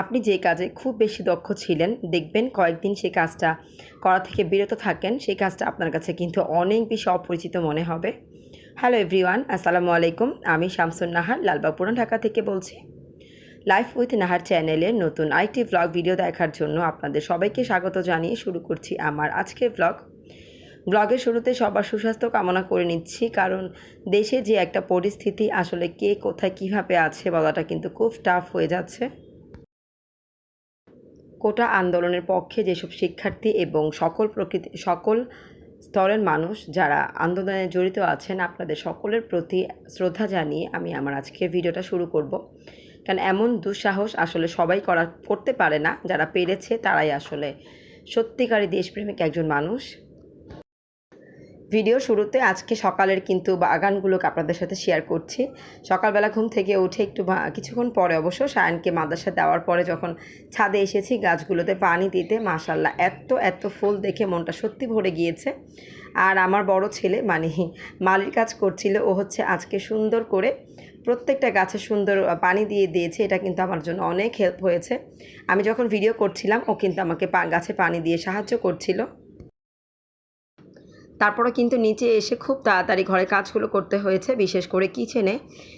আপনি যে কাজে খুব বেশি দক্ষ ছিলেন, দেখবেন কয়েকদিন সেই কাজটা করা থেকে বিরত থাকেন, সেই কাজটা আপনার কাছে কিন্তু অনেক বেশি অপরিচিত মনে হবে। হ্যালো এভরিওয়ান, আসসালামু আলাইকুম। আমি শামসুন নাহার লালবাগ পুরান ঢাকা থেকে বলছি। লাইফ উইথ নাহার চ্যানেলের নতুন আইটি ব্লগ ভিডিও দেখার জন্য আপনাদের সবাইকে স্বাগত জানিয়ে শুরু করছি আমার আজকের ব্লগ ব্লগের শুরুতে সবার সুস্বাস্থ্য কামনা করে নিচ্ছি, কারণ দেশে যে একটা পরিস্থিতি, আসলে কে কোথায় কীভাবে আছে বলাটা কিন্তু খুব টাফ হয়ে যাচ্ছে। কোটা আন্দোলনের পক্ষে যেসব শিক্ষার্থী এবং সকল প্রকৃতি, সকল স্তরের মানুষ যারা আন্দোলনে জড়িত আছেন, আপনাদের সকলের প্রতি শ্রদ্ধা জানিয়ে আমি আমার আজকের ভিডিওটা শুরু করব। কারণ এমন দুঃসাহস আসলে সবাই করা, করতে পারে না। যারা পেরেছে তারাই আসলে সত্যিকারী দেশপ্রেমিক একজন মানুষ। ভিডিও শুরুতে আজকে সকালের কিন্তু বাগানগুলোকে আপনাদের সাথে শেয়ার করছি। সকালবেলা ঘুম থেকে উঠে একটু কিছুক্ষণ পরে অবশ্য সায়নকে মাদ্রাসা দেওয়ার পরে যখন ছাদে এসেছি গাছগুলোতে পানি দিতে মাশাল্লাহ এত এত ফুল দেখে মনটা সত্যি ভরে গিয়েছে। আর আমার বড় ছেলে মানে মালির কাজ করছিল, ও হচ্ছে আজকে সুন্দর করে প্রত্যেকটা গাছে সুন্দর পানি দিয়ে দিয়েছে, এটা কিন্তু আমার জন্য অনেক হেল্প হয়েছে। আমি যখন ভিডিও করছিলাম, ও কিন্তু আমাকে গাছে পানি দিয়ে সাহায্য করছিল। তারপরে কিন্তু নিচে এসে খুব তাড়াতাড়ি ঘরে কাজগুলো করতে হয়েছে, বিশেষ করে কিচেনে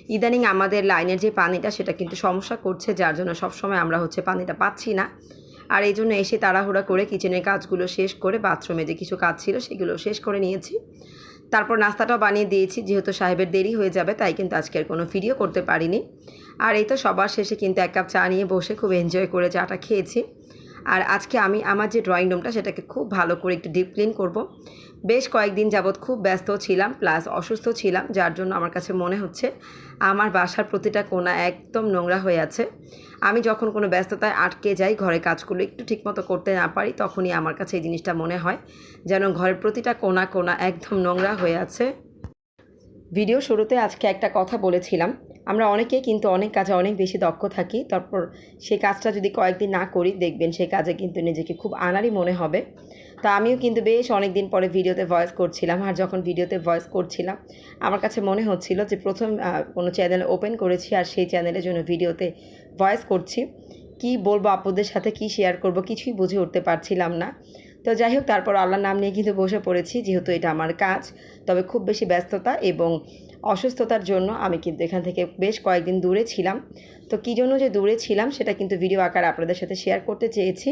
ইদানিং আমাদের লাইনের যে পানিটা, সেটা কিন্তু সমস্যা করছে, যার জন্য সবসময় আমরা হচ্ছে পানিটা পাচ্ছি না। আর এই জন্য এসে তাড়াহুড়া করে কিচেনের কাজগুলো শেষ করে বাথরুমে যে কিছু কাজ ছিল, সেগুলো শেষ করে নিয়েছি। তারপর নাস্তাটাও বানিয়ে দিয়েছি, যেহেতু সাহেবের দেরি হয়ে যাবে, তাই কিন্তু আজকে আর কোনো ভিডিও করতে পারিনি। আর এই তো সবার শেষে কিন্তু এক কাপ চা নিয়ে বসে খুব এনজয় করে চাটা খেয়েছি। আর আজকে আমি আমার যে ড্রয়িং রুমটা সেটাকে খুব ভালো করে একটু ডিপ ক্লিন করব। বেশ কয়েকদিন যাবৎ খুব ব্যস্ত ছিলাম প্লাস অসুস্থ ছিলাম, যার জন্য আমার কাছে মনে হচ্ছে আমার বাসার প্রতিটা কোণা একদম নোংরা হয়ে আছে। আমি যখন কোনো ব্যস্ততায় আটকে যাই, ঘরে কাজগুলো একটু ঠিকমতো করতে না পারি, তখনই আমার কাছে এই জিনিসটা মনে হয় যেন ঘরের প্রতিটা কোণা কোণা একদম নোংরা হয়ে আছে। ভিডিও শুরুতে আজকে একটা কথা বলেছিলাম আমরা অনেকেই কিন্তু অনেক কাজে অনেক বেশি দক্ষ থাকি। তারপর সেই কাজটা যদি কয়েকদিন না করি, দেখবেন সেই কাজে কিন্তু নিজেকে খুব আনারই মনে হবে। তো আমিও কিন্তু বেশ অনেক দিন পরে ভিডিওতে ভয়েস করছিলাম আর যখন ভিডিওতে ভয়েস করছিলাম, আমার কাছে মনে হচ্ছিল যে প্রথম কোনো চ্যানেল ওপেন করেছি আর সেই চ্যানেলের জন্য ভিডিওতে ভয়েস করছি। কি বলব আপুদের সাথে কি শেয়ার করব কিছুই বুঝে উঠতে পারছিলাম না। তো যাই হোক, তারপর আল্লাহর নাম নিয়ে কিন্তু বসে পড়েছি, যেহেতু এটা আমার কাজ। তবে খুব বেশি ব্যস্ততা এবং অসুস্থতার জন্য আমি কিন্তু এখান থেকে বেশ কয়েকদিন দূরে ছিলাম। তো কী জন্য যে দূরে ছিলাম, সেটা কিন্তু ভিডিও আকারে আপনাদের সাথে শেয়ার করতে চেয়েছি।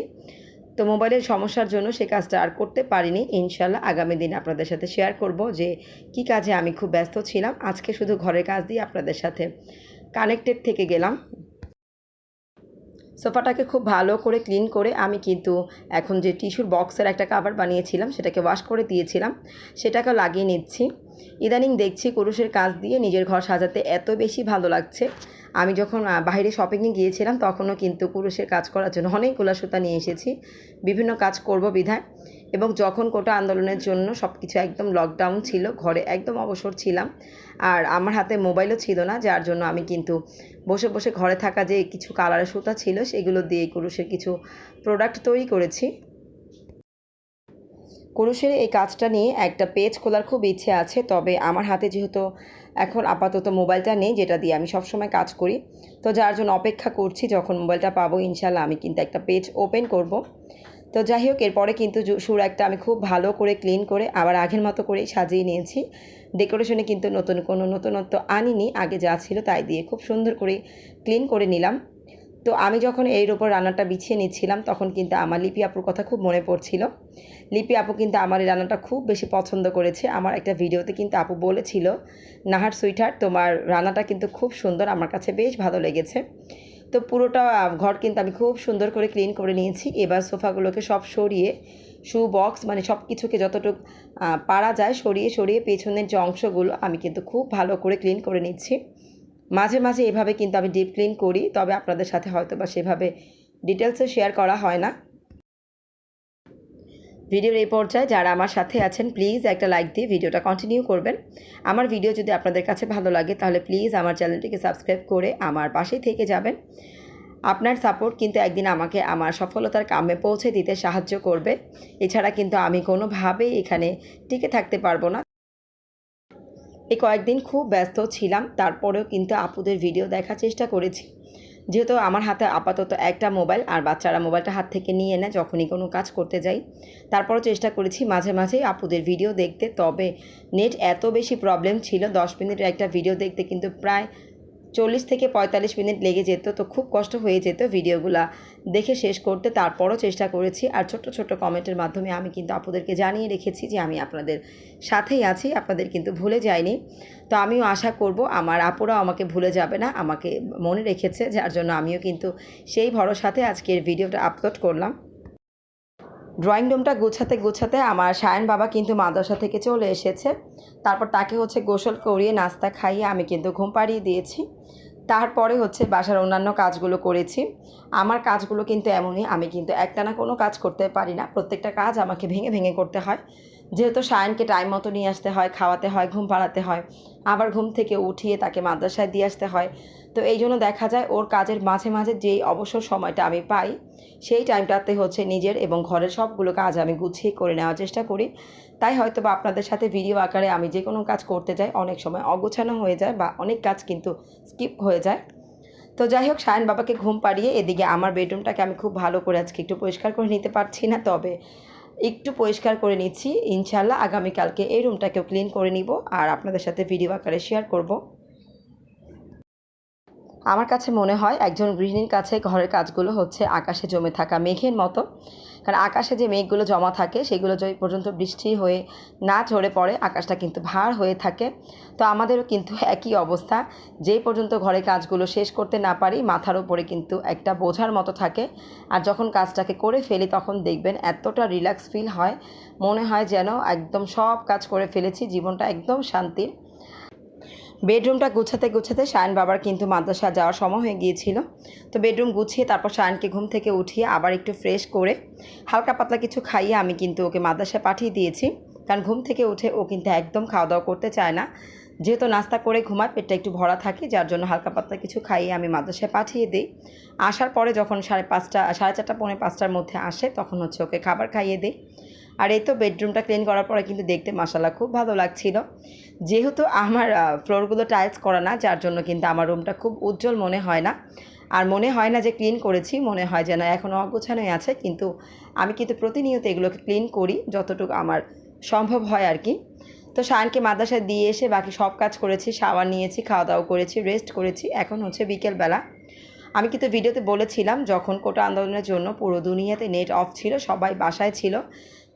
তো মোবাইলের সমস্যার জন্য সে কাজটা আর করতে পারিনি। ইনশাল্লাহ আগামী দিন আপনাদের সাথে শেয়ার করব যে কি কাজে আমি খুব ব্যস্ত ছিলাম। আজকে শুধু ঘরের কাজ দিয়ে আপনাদের সাথে কানেক্টেড থেকে গেলাম। সোফাটাকে খুব ভালো করে ক্লিন করে আমি কিন্তু এখন যে টিস্যুর বক্সের একটা কাভার বানিয়েছিলাম, সেটাকে ওয়াশ করে দিয়েছিলাম। সেটাকে লাগিয়ে নিচ্ছি। ইদানিং দেখছি কুরুষের কাজ দিয়ে নিজের ঘর সাজাতে এত বেশি ভালো লাগছে। আমি যখন বাইরে শপিংয়ে গিয়েছিলাম, তখনও কিন্তু কুরুশের কাজ করার জন্য অনেকগুলো সুতা নিয়ে এসেছি। বিভিন্ন কাজ করব বিধায়। এবং যখন কোটা আন্দোলনের জন্য সব কিছু একদম লকডাউন ছিল, ঘরে একদম অবসর ছিলাম। আর আমার হাতে মোবাইলও ছিল না, যার জন্য আমি কিন্তু বসে বসে ঘরে থাকা যে কিছু কালারের সুতা ছিল, সেগুলো দিয়ে কুরুশের কিছু প্রোডাক্ট তৈরি করেছি। কুরুশের এই কাজটা নিয়ে একটা পেজ খোলার খুব ইচ্ছে আছে, তবে আমার হাতে যেহেতু এখন আপাতত মোবাইলটা নেই, যেটা দিয়ে আমি সবসময় কাজ করি। তো যার জন্য অপেক্ষা করছি, যখন মোবাইলটা পাবো ইনশাল্লাহ আমি কিন্তু একটা পেজ ওপেন করব। তো যাই হোক, এরপরে কিন্তু সুর একটা আমি খুব ভালো করে ক্লিন করে আবার আগের মতো করে সাজিয়ে নিয়েছি। ডেকোরেশনে কিন্তু নতুন কোনো নতুনত্ব আনিনি, আগে যা ছিল তাই দিয়ে খুব সুন্দর করে ক্লিন করে নিলাম। তো আমি যখন এর ওপর রান্নাটা বিছিয়ে নিচ্ছিলাম, তখন কিন্তু আমার লিপি আপুর কথা খুব মনে পড়ছিল। লিপি আপু কিন্তু আমার এই রান্নাটা খুব বেশি পছন্দ করেছে। আমার একটা ভিডিওতে কিন্তু আপু বলেছিল, নাহার সুইটার তোমার রান্নাটা কিন্তু খুব সুন্দর, আমার কাছে বেশ ভালো লেগেছে। তো পুরোটা ঘর কিন্তু আমি খুব সুন্দর করে ক্লিন করে নিয়েছি। এবার সোফাগুলোকে সব সরিয়ে, শু বক্স মানে সব কিছুকে যতটুকু পারা যায়, সরিয়ে সরিয়ে পেছনের যে অংশগুলো আমি কিন্তু খুব ভালো করে ক্লিন করে নিচ্ছি। মাঝে মাঝে এভাবে কিন্তু আমি ডিপ ক্লিন করি, তবে আপনাদের সাথে হয়তো বা সেভাবে ডিটেলসে শেয়ার করা হয় না। ভিডিওর এই পর্যায়ে যারা আমার সাথে আছেন প্লিজ একটা লাইক দিয়ে ভিডিওটা কন্টিনিউ করবেন। আমার ভিডিও যদি আপনাদের কাছে ভালো লাগে, তাহলে প্লিজ আমার চ্যানেলটিকে সাবস্ক্রাইব করে আমার পাশেই থেকে যাবেন। আপনার সাপোর্ট কিন্তু একদিন আমাকে আমার সফলতার কামে পৌঁছে দিতে সাহায্য করবে। এছাড়া কিন্তু আমি কোনোভাবেই এখানে টিকে থাকতে পারব না। এই কয়েকদিন খুব ব্যস্ত ছিলাম, তারপরেও কিন্তু আপুদের ভিডিও দেখার চেষ্টা করেছি। যেহেতু আমার হাতে আপাতত একটা মোবাইল আর বাচ্চারা মোবাইলটা হাত থেকে নিয়ে নেয় যখনই কোনো কাজ করতে যাই। তারপরও চেষ্টা করেছি মাঝে মাঝেই আপুদের ভিডিও দেখতে, তবে নেট এত বেশি প্রবলেম ছিল, দশ মিনিটের একটা ভিডিও দেখতে কিন্তু প্রায় চল্লিশ থেকে পঁয়তাল্লিশ মিনিট লেগে যেত, তো খুব কষ্ট হয়ে যেত ভিডিওগুলা দেখে শেষ করতে। তারপরও চেষ্টা করেছি আর ছোট্ট ছোট্ট কমেন্টের মাধ্যমে আমি কিন্তু আপনাদেরকে জানিয়ে রেখেছি যে আমি আপনাদের সাথেই আছি, আপনাদের কিন্তু ভুলে যাইনি। তো আমিও আশা করব আমার আপুরাও আমাকে ভুলে যাবে না, আমাকে মনে রেখেছে, যার জন্য আমিও কিন্তু সেই ভরসাতে আজকের ভিডিওটা আপলোড করলাম। ড্রয়িং রুমটা গুছাতে গুছাতে আমার সায়ন বাবা কিন্তু মাদ্রাসা থেকে চলে এসেছে। তারপর তাকে হচ্ছে গোসল করিয়ে নাস্তা খাইয়ে আমি কিন্তু ঘুম পাড়িয়ে দিয়েছি। তারপরে হচ্ছে বাসার অন্যান্য কাজগুলো করেছি। আমার কাজগুলো কিন্তু এমনই, আমি কিন্তু একটানা কোনো কাজ করতে পারি না। প্রত্যেকটা কাজ আমাকে ভেঙে ভেঙে করতে হয়। যেহেতু সায়নকে টাইম মতো নিয়ে আসতে হয়, খাওয়াতে হয়, ঘুম পাড়াতে হয়, আবার ঘুম থেকে উঠিয়ে তাকে মাদ্রাসায় দিয়ে আসতে হয়। তো এই জন্য দেখা যায় ওর কাজের মাঝে মাঝে যেই অবসর সময়টা আমি পাই সেই টাইমটাতে হচ্ছে নিজের এবং ঘরের সবগুলো কাজ আমি গুছিয়ে করে নেওয়ার চেষ্টা করি। তাই হয়তো বা আপনাদের সাথে ভিডিও আকারে আমি যে কোনো কাজ করতে যাই, অনেক সময় অগোছানো হয়ে যায় বা অনেক কাজ কিন্তু স্কিপ হয়ে যায়। তো যাই হোক, সায়ন বাবাকে ঘুম পাড়িয়ে এদিকে আমার বেডরুমটাকে আমি খুব ভালো করে আজকে একটু পরিষ্কার করে নিতে পারছি না, তবে একটু পরিষ্কার করে নিচ্ছি। ইনশাল্লাহ আগামীকালকে এই রুমটাকেও ক্লিন করে নিব আর আপনাদের সাথে ভিডিও আকারে শেয়ার করব। আমার কাছে মনে হয় একজন গৃহিণীর কাছে ঘরের কাজগুলো হচ্ছে আকাশে জমে থাকা মেঘের মতো। কারণ আকাশে যে মেঘগুলো জমা থাকে, সেগুলো যে পর্যন্ত বৃষ্টি হয়ে না ঝরে পড়ে, আকাশটা কিন্তু ভার হয়ে থাকে। তো আমাদেরও কিন্তু একই অবস্থা। যেই পর্যন্ত ঘরের কাজগুলো শেষ করতে না পারি, মাথার উপরে কিন্তু একটা বোঝার মতো থাকে। আর যখন কাজটাকে করে ফেলি, তখন দেখবেন এতটা রিল্যাক্স ফিল হয়। মনে হয় যেন একদম সব কাজ করে ফেলেছি, জীবনটা একদম শান্তির। বেডরুমটা গুছাতে গুছাতে শায়ন বাবার কিন্তু মাদ্রাসা যাওয়ার সময় হয়ে গিয়েছিল। তো বেডরুম গুছিয়ে তারপর শায়নকে ঘুম থেকে উঠিয়ে আবার একটু ফ্রেশ করে হালকা পাতলা কিছু খাইয়ে আমি কিন্তু ওকে মাদ্রাসায় পাঠিয়ে দিয়েছি। কারণ ঘুম থেকে উঠে ও কিন্তু একদম খাওয়া দাওয়া করতে চায় না। যেহেতু নাস্তা করে ঘুমায়, পেটটা একটু ভরা থাকে, যার জন্য হালকা পাতলা কিছু খাইয়ে আমি মাদ্রাসায় পাঠিয়ে দিই। আসার পরে যখন সাড়ে পাঁচটা, সাড়ে চারটা, পৌনে পাঁচটার মধ্যে আসে, তখন হচ্ছে ওকে খাবার খাইয়ে দিই। আর এই তো বেডরুমটা ক্লিন করার পরে কিন্তু দেখতে মাসাল্লাহ খুব ভালো লাগছিল। যেহেতু আমার ফ্লোরগুলো টাইলস করা না, যার জন্য কিন্তু আমার রুমটা খুব উজ্জ্বল মনে হয় না। আর মনে হয় না যে ক্লিন করেছি, মনে হয় যেন এখনও অগোছানোই আছে, কিন্তু আমি কিন্তু প্রতিনিয়ত এগুলোকে ক্লিন করি, যতটুকু আমার সম্ভব হয় আর কি। তো শায়নকে মাদ্রাসায় দিয়ে এসে বাকি সব কাজ করেছি, শাওয়ার নিয়েছি খাওয়া দাওয়া করেছি রেস্ট করেছি, এখন হচ্ছে বিকেলবেলা। আমি কিন্তু ভিডিওতে বলেছিলাম, যখন কোটা আন্দোলনের জন্য পুরো দুনিয়াতে নেট অফ ছিল, সবাই বাসায় ছিল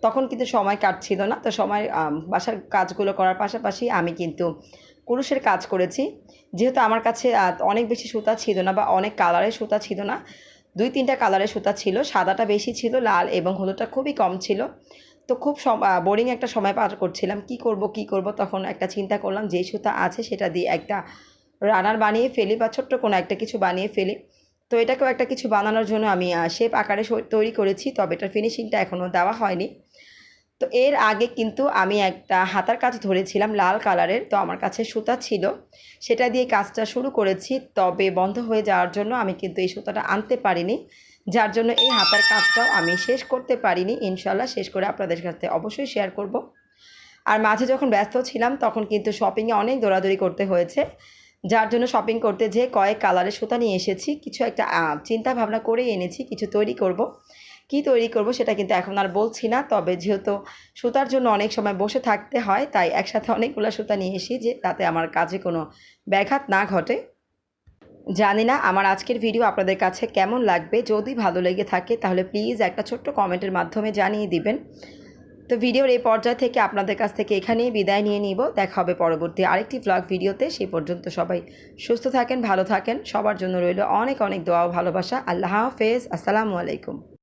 তখন কিন্তু সময় কাটছিল না। তো সময় বাসার কাজগুলো করার পাশাপাশি আমি কিন্তু কুরুশের কাজ করেছি। যেহেতু আমার কাছে অনেক বেশি সুতা ছিল না বা অনেক কালারের সুতা ছিল না, দুই তিনটা কালারের সুতা ছিল, সাদাটা বেশি ছিল, লাল এবং হলুদটা খুবই কম ছিল। তো খুব বোরিং একটা সময় পার করছিলাম, কি করব কি করব তখন একটা চিন্তা করলাম যেই সুতা আছে সেটা দিয়ে একটা রানার বানিয়ে ফেলি বা ছোট্ট কোনো একটা কিছু বানিয়ে ফেলি। তো এটাকেও একটা কিছু বানানোর জন্য আমি শেপ আকারে তৈরি করেছি, তবে এটার ফিনিশিংটা এখনও দেওয়া হয়নি। তো এর আগে কিন্তু আমি একটা হাতার কাজ ধরেছিলাম লাল কালারের, তো আমার কাছে সুতা ছিল। সেটা দিয়ে কাজটা শুরু করেছি, তবে বন্ধ হয়ে যাওয়ার জন্য আমি কিন্তু এই সুতাটা আনতে পারিনি। যার জন্য এই হাতার কাজটাও আমি শেষ করতে পারিনি ইনশাল্লাহ শেষ করে আপনাদের সাথে অবশ্যই শেয়ার করব। আর মাঝে যখন ব্যস্ত ছিলাম, তখন কিন্তু শপিংয়ে অনেক দৌড়াদৌড়ি করতে হয়েছে। যার জন্য শপিং করতে যেয়ে কয়েক কালারের সুতা নিয়ে এসেছি, কিছু একটা চিন্তা ভাবনা করেই এনেছি, কিছু তৈরি করব। কি তৈরি করব সেটা কিন্তু এখন আর বলছি না। তবে যেহেতু সুতার জন্য অনেক সময় বসে থাকতে হয়, তাই একসাথে অনেকগুলো সুতা নিয়ে এসি যে তাতে আমার কাজে কোনো ব্যাঘাত না ঘটে। জানি না আমার আজকের ভিডিও আপনাদের কাছে কেমন লাগবে। যদি ভালো লেগে থাকে তাহলে প্লিজ একটা ছোট্ট কমেন্টের মাধ্যমে জানিয়ে দিবেন। তো ভিডিওর এই পর্যায় থেকে আপনাদের কাছ থেকে এখানেই বিদায় নিয়ে নিব। দেখা হবে পরবর্তী আরেকটি ব্লগ ভিডিওতে। সেই পর্যন্ত সবাই সুস্থ থাকেন, ভালো থাকেন। সবার জন্য রইল অনেক অনেক দোয়া ভালোবাসা। আল্লাহ হাফেজ। আসসালামু আলাইকুম।